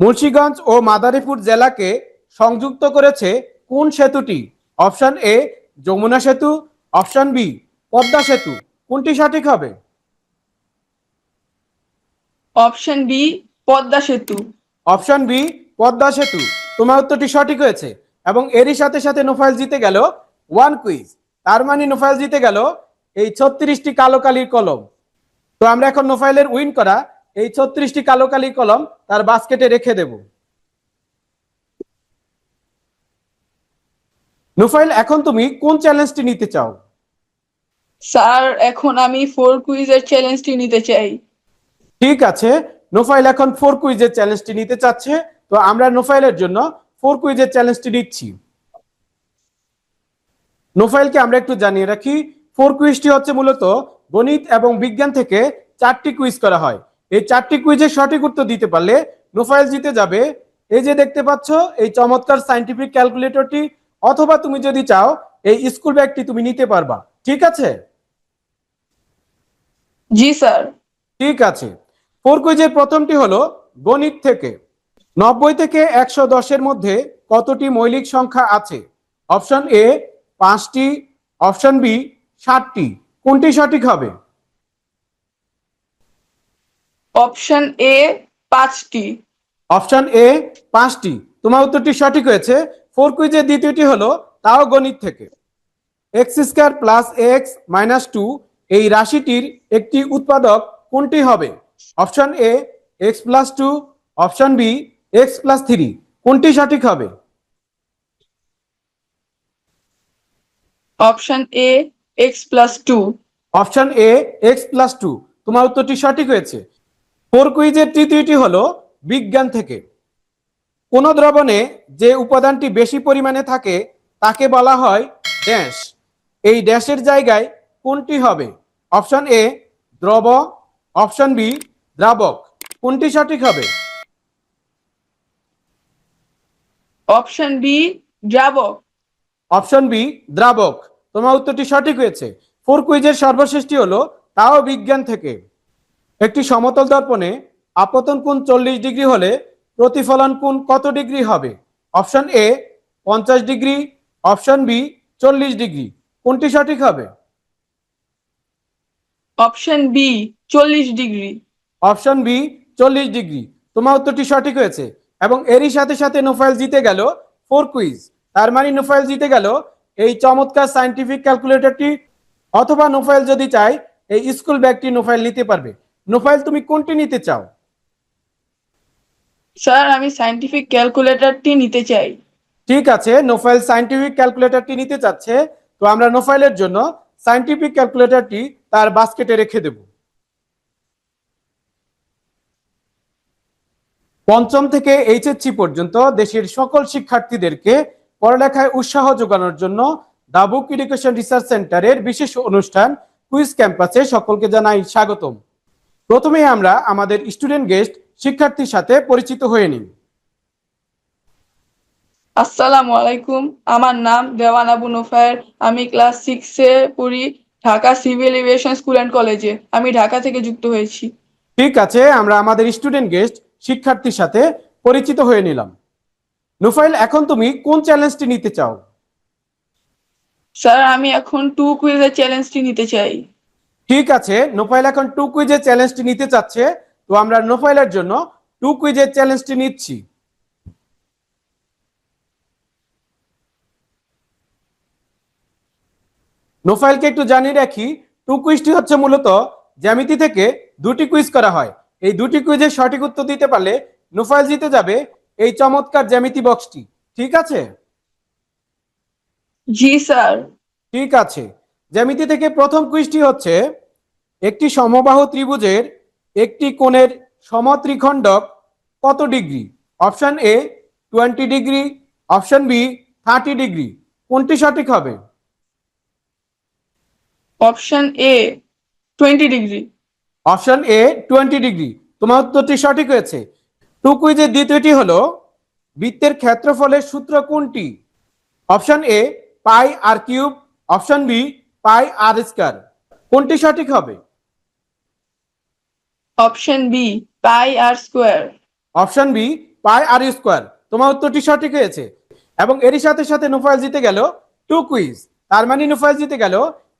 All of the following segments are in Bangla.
মুন্সিগঞ্জ ও মাদারীপুর জেলাকে সংযুক্ত করেছে কোন সেতুটি? অপশন এ যমুনা সেতু অপশন বি পদ্মা সেতু। কোনটি সঠিক হবে? অপশন বি পদ্মা সেতু। অপশন বি পদ্মা সেতু। তোমার উত্তরটি সঠিক হয়েছে এবং এরই সাথে সাথে নোফাইল জিতে গেল ওয়ান কুইজ। তার মানে নোফাইল জিতে গেল এই ছত্রিশটি কালো কালির কলম। তো আমরা এখন নোফাইলের উইন করা এই ছত্রিশটি কালো কালির কলম তার বাস্কেটে রেখে দেব। নোফাইল এখন তুমি কোন চ্যালেঞ্জটি নিতে চাও? স্যার এখন আমি ফোর কুইজের চ্যালেঞ্জটি নিতে চাই। ঠিক আছে। নোফাইল এখন ফোর কুইজের চ্যালেঞ্জটি নিতে চাচ্ছে। তো আমরা নোফাইলের জন্য ফোর কুইজের চ্যালেঞ্জটি দিচ্ছি নোফাইলকে আমরা একটু জানিয়ে রাখি ফোর কুইজটি হচ্ছে মূলত গণিত এবং বিজ্ঞান থেকে চারটি কুইজ করা হয়। এই চারটি কুইজের সঠিক উত্তর দিতে পারলে নোফাইল জিতে যাবে। এই যে দেখতে পাচ্ছ এই চমৎকার সাইন্টিফিক ক্যালকুলেটরটি অথবা তুমি যদি চাও এই স্কুল ব্যাগটি তুমি নিতে পারবা। ঠিক আছে? জি স্যার। ঠিক আছে। ফোর কুইজের প্রথমটি হলো গণিত থেকে। নব্বই থেকে একশো দশের মধ্যে কতটি মৌলিক সংখ্যা আছে? অপশন এ পাঁচটি অপশন বি ষাটটি। কোনটি সঠিক হবে? অপশন এ পাঁচটি। অপশন এ পাঁচটি। তোমার উত্তরটি সঠিক হয়েছে। ফোর কুইজের দ্বিতীয়টি হলো তাও গণিত থেকে। X square plus x minus two এই রাশিটির একটি উৎপাদক কোনটি হবে? Option A x plus two option B x plus three. কোনটি সঠিক হবে? Option A x plus two. Option A x plus two. তোমার উত্তরটি সঠিক হয়েছে। ফোর কুইজের তৃতীয়টি হলো বিজ্ঞান থেকে। কোন দ্রবণে যে উপাদানটি বেশি পরিমাণে থাকে তাকে বলা হয় ড্যাশ। এই ড্যাশের জায়গায় কোনটি হবে? অপশন এ দ্রব। অপশন বি দ্রাবক। কোনটি সঠিক হবে? অপশন বি দ্রাবক। অপশন বি দ্রাবক। তোমার উত্তরটি সঠিক হয়েছে। ফোর কুইজের সর্বশেষটি হলো তাও বিজ্ঞান থেকে। একটি সমতল দর্পণে আপতন কোণ চল্লিশ ডিগ্রি হলে প্রতিফলন কোণ কত ডিগ্রি হবে? অপশন এ পঞ্চাশ ডিগ্রি। অপশন বি চল্লিশ ডিগ্রি। কোনটি সঠিক হবে? অপশন বি চল্লিশ ডিগ্রি। অপশন বি চল্লিশ ডিগ্রি। তোমার উত্তরটি সঠিক হয়েছে এবং এরই সাথে সাথে নোফাইল জিতে গেল ফোর কুইজ। তার মানে নোফাইল জিতে গেল এই চমৎকার সাইন্টিফিক ক্যালকুলেটরটি অথবা নোফাইল যদি চায় এই স্কুল ব্যাগটি নোফাইল নিতে পারবে। নোফাইল তুমি কোনটি নিতে চাও? স্যার আমি সায়েন্টিফিক ক্যালকুলেটরটি নিতে চাই। ঠিক আছে নোফাইল সাইন্টিফিক ক্যালকুলেটরটি নিতে চাচ্ছে। তো আমরা নোফাইলের জন্য সাইন্টিফিক ক্যালকুলেটরটি তার বাস্কেটে রেখে দেব। পঞ্চম থেকে এইচএসসি পর্যন্ত দেশের সকল শিক্ষার্থীদেরকে পড়ালেখায় উৎসাহ যোগানোর জন্য দাবুক এডুকেশন রিসার্চ সেন্টারের বিশেষ অনুষ্ঠান কুইজ ক্যাম্পাসে সকলকে জানাই স্বাগতম। প্রথমে আমরা আমাদের স্টুডেন্ট গেস্ট শিক্ষার্থীর সাথে পরিচিত হয়ে নিই। আসসালামু আলাইকুম আমার নাম দেওয়ান আবু নোফায়ের। আমি ক্লাস সিক্সে পড়ি Dhaka civil aviation school and কলেজে আমি ঢাকা থেকে যুক্ত হয়েছি। ঠিক আছে আমরা আমাদের স্টুডেন্ট গেস্ট শিক্ষার্থীর সাথে পরিচিত হয়ে নিলাম। নুফাইল এখন তুমি কোন চ্যালেঞ্জটি নিতে চাও? স্যার আমি এখন টু কুইজের চ্যালেঞ্জটি নিতে চাই। ঠিক আছে নোফাইল এখন টু কুইজের চ্যালেঞ্জটি নিতে চাচ্ছে তো আমরা নোফাইলের জন্য টু কুইজের চ্যালেঞ্জটি নিচ্ছি। নোফাইলকে একটু জানিয়ে রাখি টু কুইজটি হচ্ছে মূলত জ্যামিতি থেকে দুটি কুইজ করা হয়। এই দুটি কুইজের সঠিক উত্তর দিতে পারলে নোফাইল জিতে যাবে এই চমৎকার জ্যামিতি বক্সটি ঠিক আছে? জি স্যার। ঠিক আছে। জ্যামিতি থেকে প্রথম কুইজটি হচ্ছে একটি সমবাহু ত্রিভুজের একটি কোণের সমত্রিখণ্ডক কত degree? Option A twenty degree. Option B thirty degree. কোনটি সঠিক হবে? Option A twenty degree. Option A twenty degree. তোমার উত্তরটি সঠিক হয়েছে। টু কুইজের দ্বিতীয়টি হলো বৃত্তের ক্ষেত্রফলের সূত্র কোনটি? Option A pi r cube. Option B pi r square. কোনটি সঠিক হবে? Option B pi r square. Option B pi r square. তোমার উত্তরটি সঠিক হয়েছে। এবং এরই সাথে সাথে নুফাইল জিতে গেল টু কুইজ। তার মানে নুফাইল জিতে গেল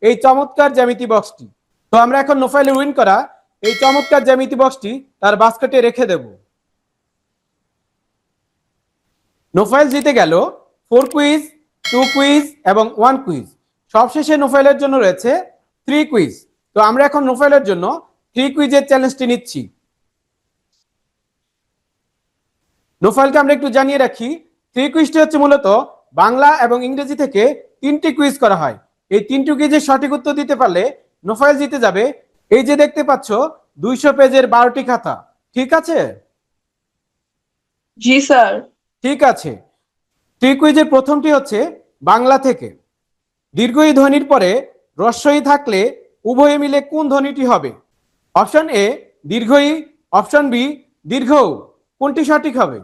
এই চমৎকার জ্যামিতি বক্সটি। তো আমরা এখন নুফাইলে উইন করা এই চমৎকার জ্যামিতি বক্সটি তার বাস্কেটে রেখে দেব। নোফাইল জিতে গেল ফোর কুইজ টু কুইজ এবং ওয়ান কুইজ। সবশেষে নোফাইলের জন্য রয়েছে থ্রি কুইজ তো আমরা এখন নোফাইলের জন্য থ্রি কুইজের চ্যালেঞ্জটি নিচ্ছি। নোফাইলকে আমরা একটু জানিয়ে রাখি থ্রি কুইজটি হচ্ছে মূলত বাংলা এবং ইংরেজি থেকে তিনটি কুইজ করা হয়। এই তিনটি কুইজের সঠিক উত্তর দিতে পারলে নোফাইল জিতে যাবে। এই যে দেখতে পাচ্ছ দুইশো পেজের বারোটি খাতা। ঠিক আছে? জি স্যার। ঠিক আছে। থ্রি কুইজের প্রথমটি হচ্ছে বাংলা থেকে। দীর্ঘই ধ্বনির পরে রস্বই থাকলে উভয়ে মিলে কোন ধ্বনিটি হবে? অপশন এ দীর্ঘই। অপশন বি দীর্ঘ কোনটি সঠিক হবে?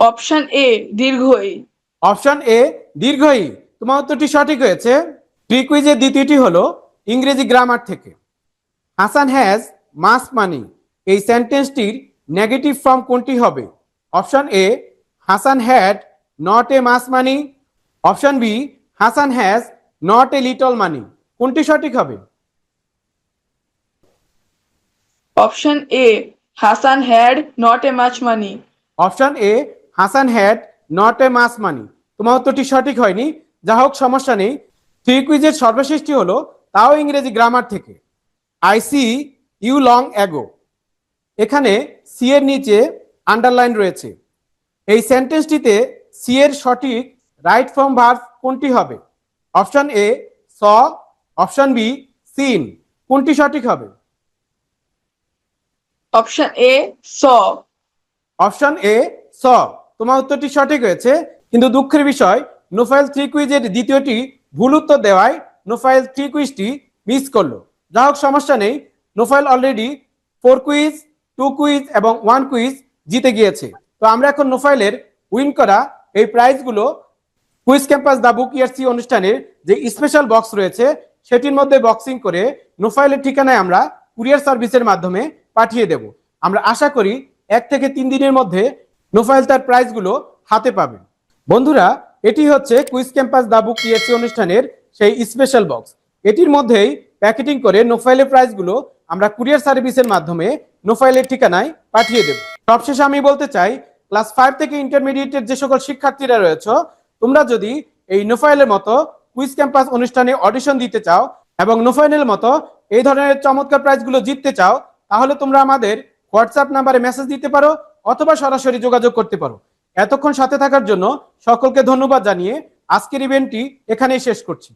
অপশন এ দীর্ঘই। অপশন এ দীর্ঘই। তোমার উত্তরটি সঠিক হয়েছে। প্রি কুইজের দ্বিতীয়টি হলো ইংরেজি গ্রামার থেকে। Hasan has much money. এই সেন্টেন্সটির নেগেটিভ ফর্ম কোনটি হবে? Option A Hasan had not a much money. Option B Hasan has not a little money কোনটি সঠিক হবে? Option A Hasan had not a much money option A Hasan had not a much money তোমার উত্তরটি সঠিক হয়নি। যা হোক সমস্যা নেই। থ্রি কুইজের সর্বশেষটি হলো তাও ইংরেজি গ্রামার থেকে। I see you long ago এখানে সি এর নিচে আন্ডারলাইন রয়েছে। এই সেন্টেন্সটিতে সি এর সঠিক রাইট ফর্ম ভার্ব কোনটি হবে? Option A saw. Option B seen কোনটি সঠিক হবে? Option A saw. Option A saw. তোমার উত্তরটি সঠিক হয়েছে কিন্তু দুঃখের বিষয় নোফাইল থ্রি কুইজের দ্বিতীয়টি ভুল উত্তর দেওয়ায় নোফাইল থ্রি কুইজটি মিস করল। যা হোক সমস্যা নেই। Nofail already four quiz two quiz এবং ওয়ান কুইজ জিতে গিয়েছে। তো আমরা এখন নোফাইলের উইন করা এই প্রাইজগুলো কুইজ ক্যাম্পাস দা বুক ইয়ারসি অনুষ্ঠানের যে স্পেশাল বক্স রয়েছে, সেটির মধ্যে বক্সিং করে নোফাইলের ঠিকানায় আমরা কুরিয়ার সার্ভিসের মাধ্যমে পাঠিয়ে দেব। আমরা আশা করি এক থেকে তিন দিনের মধ্যে নোফাইল তার প্রাইজগুলো হাতে পাবে। বন্ধুরা, এটি হচ্ছে কুইজ ক্যাম্পাস দা বুক ইয়ারসি অনুষ্ঠানের সেই স্পেশাল বক্স এটির মধ্যেই প্যাকেটিং করে নোফাইলের প্রাইজগুলো আমরা কুরিয়ার সার্ভিসের মাধ্যমে নোফাইলের ঠিকানায় পাঠিয়ে দেব। সবশেষে আমি বলতে চাই, ক্লাস ফাইভ থেকে ইন্টারমিডিয়েটের যে সকল শিক্ষার্থীরা রয়েছে তোমরা যদি এই নোফাইলের মতো কুইজ ক্যাম্পাস অনুষ্ঠানে অডিশন দিতে চাও এবং নোফাইলের মতো এই ধরনের চমৎকার প্রাইজগুলো জিততে চাও, তাহলে তোমরা আমাদের হোয়াটসঅ্যাপ নাম্বারে মেসেজ দিতে পারো অথবা সরাসরি যোগাযোগ করতে পারো। এতক্ষণ সাথে থাকার জন্য সকলকে ধন্যবাদ জানিয়ে আজকের ইভেন্টটি এখানেই শেষ করছি।